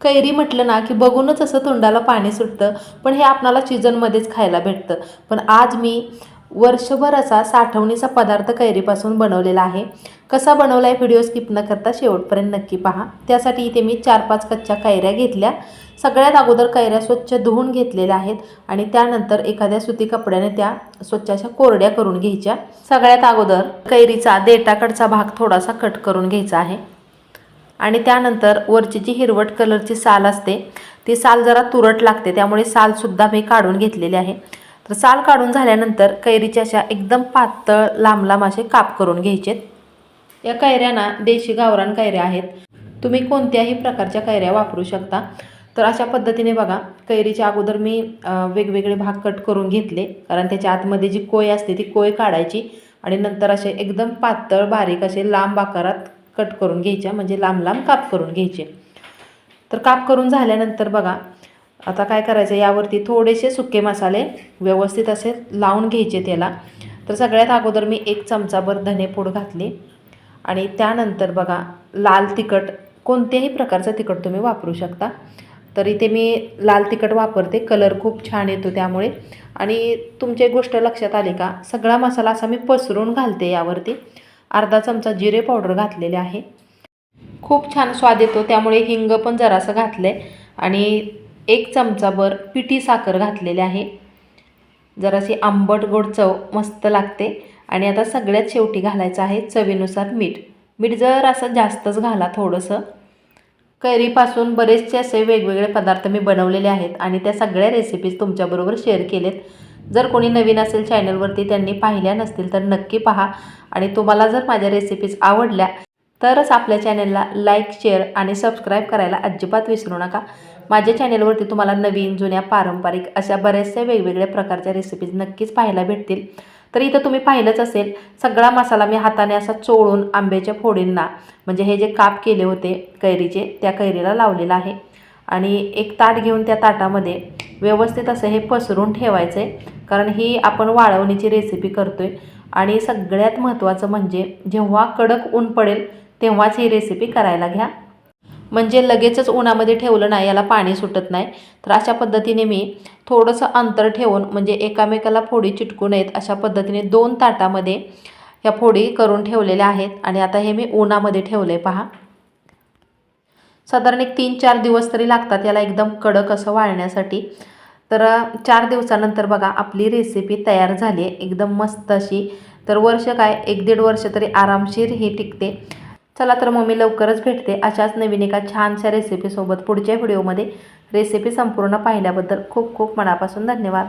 कैरी म्हटलं ना की बघूनच असं तोंडाला पाणी सुटतं. पण हे आपणाला सीझनमध्येच खायला भेटतं. पण आज मी वर्षभर असा साठवणीचा पदार्थ कैरीपासून बनवलेला आहे. कसा बनवला आहे व्हिडिओ स्किप न करता शेवटपर्यंत नक्की पहा. त्यासाठी इथे मी चार पाच कच्च्या कैऱ्या घेतल्या. सगळ्यात अगोदर कैऱ्या स्वच्छ धुवून घेतलेल्या आहेत आणि त्यानंतर एखाद्या सुती कपड्याने त्या स्वच्छ अशा कोरड्या करून घ्यायच्या. सगळ्यात अगोदर कैरीचा देटाकडचा भाग थोडासा कट करून घ्यायचा आहे. आणि त्यानंतर वरची जी हिरवट कलरची साल असते ती साल जरा तुरट लागते त्यामुळे सालसुद्धा मी काढून घेतलेली आहे. तर साल काढून झाल्यानंतर कैरीच्या अशा एकदम पातळ लांब लांब असे काप करून घ्यायचेत या कैऱ्यांना देशी गावरान कैऱ्या आहेत. तुम्ही कोणत्याही प्रकारच्या कैऱ्या वापरू शकता. तर अशा पद्धतीने बघा कैरीच्या अगोदर मी वेगवेगळे भाग कट करून घेतले. कारण त्याच्या आतमध्ये जी कोय असते ती कोय काढायची आणि नंतर असे एकदम पातळ बारीक असे लांब आकारात कट करून घ्यायच्या म्हणजे लांब लांब काप करून घ्यायचे. तर काप करून झाल्यानंतर बघा आता काय करायचं यावरती थोडेसे सुके मसाले व्यवस्थित असे लावून घ्यायचे त्याला. तर सगळ्यात अगोदर मी एक चमचाभर धनेपूड घातली. आणि त्यानंतर बघा लाल तिखट कोणत्याही प्रकारचं तिखट तुम्ही वापरू शकता. तर इथे मी लाल तिखट वापरते कलर खूप छान येतो त्यामुळे. आणि तुमची गोष्ट लक्षात आली का सगळा मसाला असा मी पसरून घालते यावरती. अर्धा चमचा जिरे पावडर घातलेले आहे. खूप छान स्वाद येतो त्यामुळे हिंग पण जरासं घातलं आहे आणि एक चमचाभर पिठी साखर घातलेली आहे. जराशी आंबट गोड चव मस्त लागते. आणि आता सगळ्यात शेवटी घालायचं आहे चवीनुसार मीठ. मीठ जर असं जास्तच घाला थोडंसं कैरीपासून बरेचसे असे वेगवेगळे पदार्थ मी बनवलेले आहेत आणि त्या सगळ्या रेसिपीज तुमच्याबरोबर शेअर केलेत. जर कोणी नवीन असेल चॅनलवरती त्यांनी पाहिल्या नसतील तर नक्की पहा. आणि तुम्हाला जर माझ्या रेसिपीज आवडल्या तरच आपल्या चॅनलला लाईक शेअर आणि सबस्क्राईब करायला अजिबात विसरू नका. माझ्या चॅनलवरती तुम्हाला नवीन जुन्या पारंपरिक अशा बऱ्याचशा वेगवेगळ्या प्रकारच्या रेसिपीज नक्कीच पाहायला भेटतील. तर इथं तुम्ही पाहिलंच असेल सगळा मसाला मी हाताने असा चोळून आंब्याच्या फोडींना म्हणजे हे जे काप केले होते कैरीचे त्या कैरीला लावलेला आहे. आणि एक ताट घेऊन त्या ताटामध्ये व्यवस्थित असं हे पसरून ठेवायचं आहे कारण ही आपण वाळवणीची रेसिपी करतो आहे आणि सगळ्यात महत्त्वाचं म्हणजे जेव्हा कडक ऊन पडेल तेव्हाच ही रेसिपी करायला घ्या. म्हणजे लगेचच उन्हामध्ये ठेवलं नाही याला पाणी सुटत नाही. तर अशा पद्धतीने मी थोडंसं अंतर ठेवून म्हणजे एकामेकाला फोडी चिटकू नयेत अशा पद्धतीने दोन ताटामध्ये ह्या फोडी करून ठेवलेल्या आहेत. आणि आता हे मी उन्हामध्ये ठेवलं आहे पहा. साधारण एक तीन चार दिवस तरी लागतात याला एकदम कडक असं वाळण्यासाठी. तर चार दिवसानंतर बघा आपली रेसिपी तयार झाली आहे. एकदम मस्त अशी. तर वर्ष काय? एक दीड वर्ष तरी आरामशीर ही टिकते. चला तर मग मी लवकरच भेटते अशाच नवीन एका छानशा रेसिपीसोबत पुढच्या व्हिडिओमध्ये रेसिपी संपूर्ण पाहिल्याबद्दल खूप खूप मनापासून धन्यवाद.